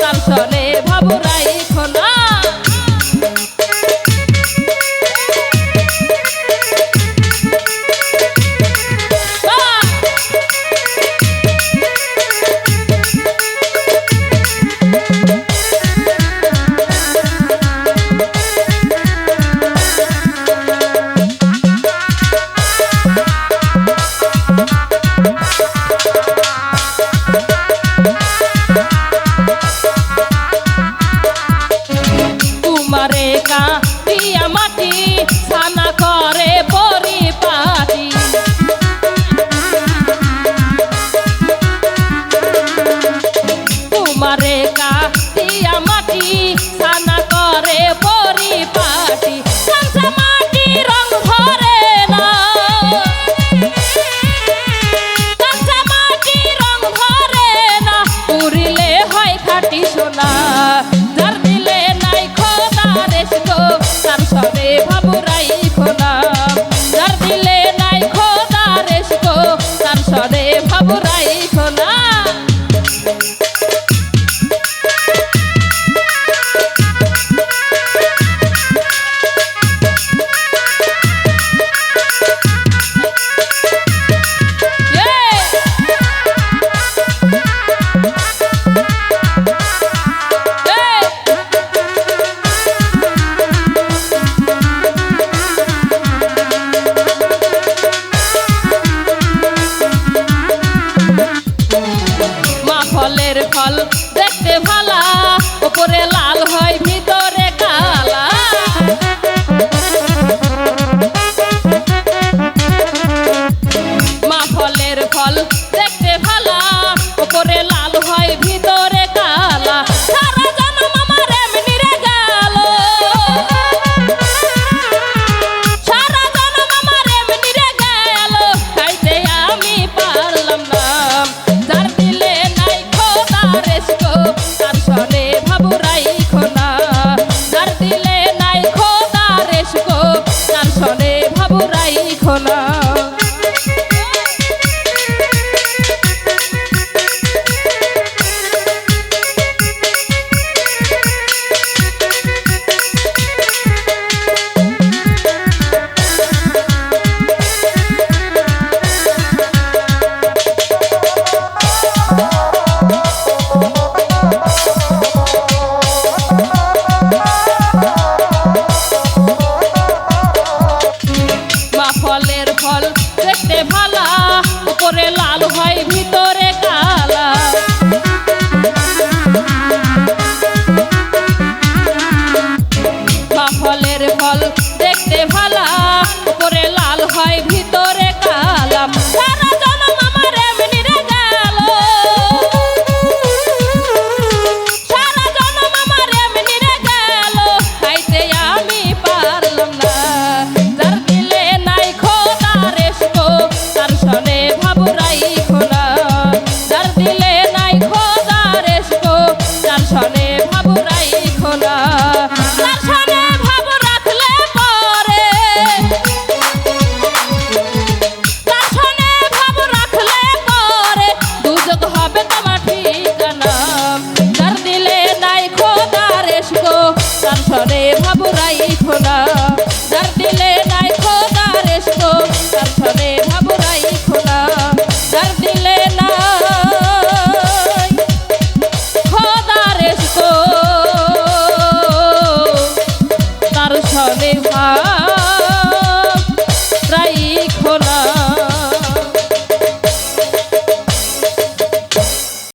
কাঞ্চনে ভাবুরাই খোনা Bye. thank you লাল হয় ভিতরে কালা। ফলের ফল দেখতে ভালা উপরে লাল হয় ভিতরে পুরাই কার সবে ভা